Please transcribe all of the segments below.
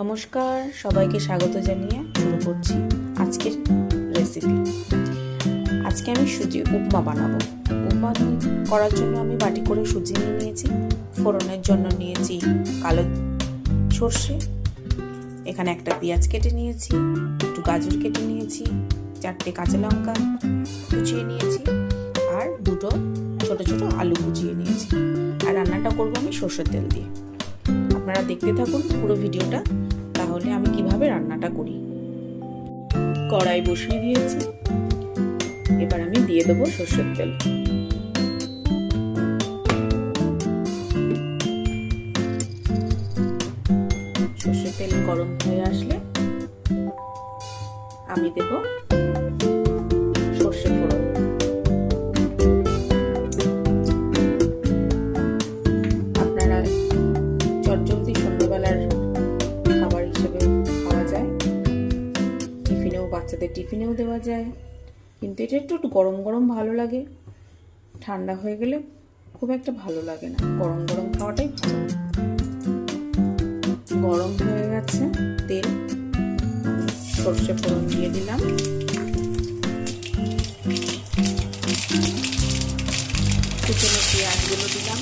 নমস্কার, সবাইকে স্বাগত জানিয়ে শুরু করছি আজকের রেসিপি আজকে আমি সুজি উপমা বানাবো। উপমা করার জন্য আমি বাটি করে সুজি নিয়ে নিয়েছি, ফোড়নের জন্য নিয়েছি কালো সর্ষে, এখানে একটা পেঁয়াজ কেটে নিয়েছি, একটু গাজর কেটে নিয়েছি, চারটে কাঁচা লঙ্কা কুচিয়ে নিয়েছি, আর দুটো ছোট ছোট আলু কুচিয়ে নিয়েছি। আর রান্নাটা করব আমি সর্ষের তেল দিয়ে। আপনারা দেখতে থাকুন পুরো ভিডিওটা, তাহলে আমি কীভাবে রান্নাটা করি। কড়াই বসিয়ে দিয়েছি। এবার আমি দিয়ে দেবো সর্ষের তেল। সর্ষের তেল গরম হয়ে আসলে আমি দেব বাচ্চাদের টিফিনেও দেওয়া যায়। কিন্তু এটা একটু একটু গরম গরম ভালো লাগে। ঠান্ডা হয়ে গেলে খুব একটা ভালো লাগে না। গরম গরম খাওয়াটাই ভালো। গরম হয়ে গেছে, তেল, সর্ষে ফোড়ন দিয়ে দিলাম। কুচনো পেঁয়াজগুলো দিলাম।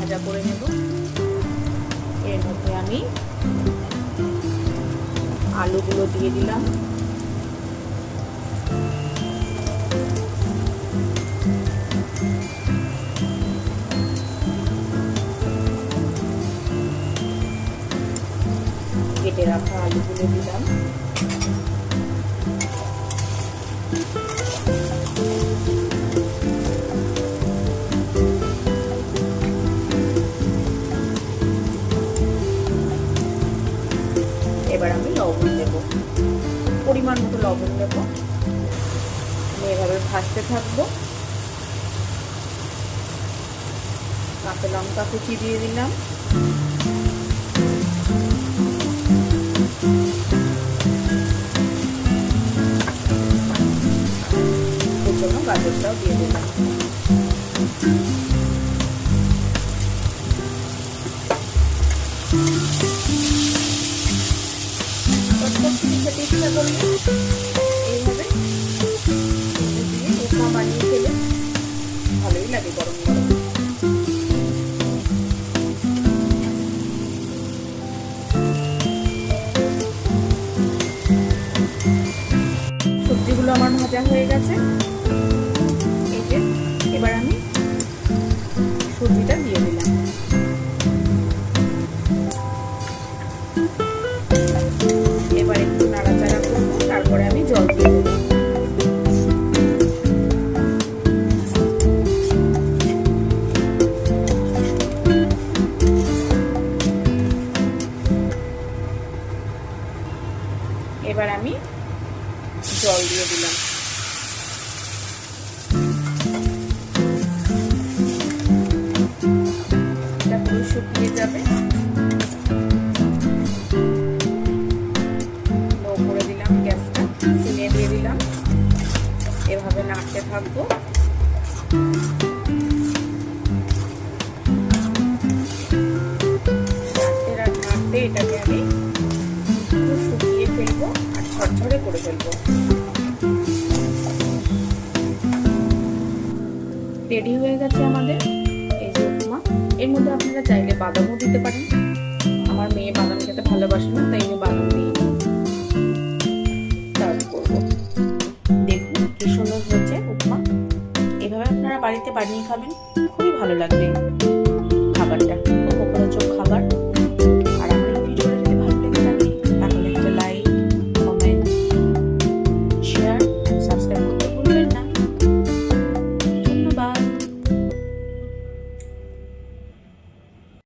ভাজা করে নেব। এর মধ্যে আমি আলুগুলো দিয়ে দিলাম। কেটে রাখা আলুগুলো দিলাম। আমি লবণ দেব। পরিমাণ মতো লবণ দেব। আমি এভাবে ভাজতে থাকব। কাঁচা লঙ্কা কুচি দিয়ে দিলাম। কুচনো গাজরটাও দিয়ে দিলাম। ভালোই লাগে সবজিগুলো আমার ভাজা হয়ে গেছে। এই যে এবার আমি সবজিটা জল দিয়ে দিলাম এটা শুকিয়ে যাবে করে দিলাম গ্যাসটা দিয়ে দিলাম এভাবে নাড়তে থাকব এটাকে আমি ঝরঝরে করে ফেলব। রেডি হয়ে গেছে আমাদের? এই যে উপমা। এর মধ্যে আপনারা চাইলে বাদামও দিতে পারেন। আমার মেয়ে বাদাম খেতে ভালোবাসে না, তাই আমি বাদাম দিই সার্ভ দেখুন কি সুন্দর হয়েছে উপমা। এভাবে আপনারা বাড়িতে বানিয়ে খাবেন, খুবই ভালো লাগবে।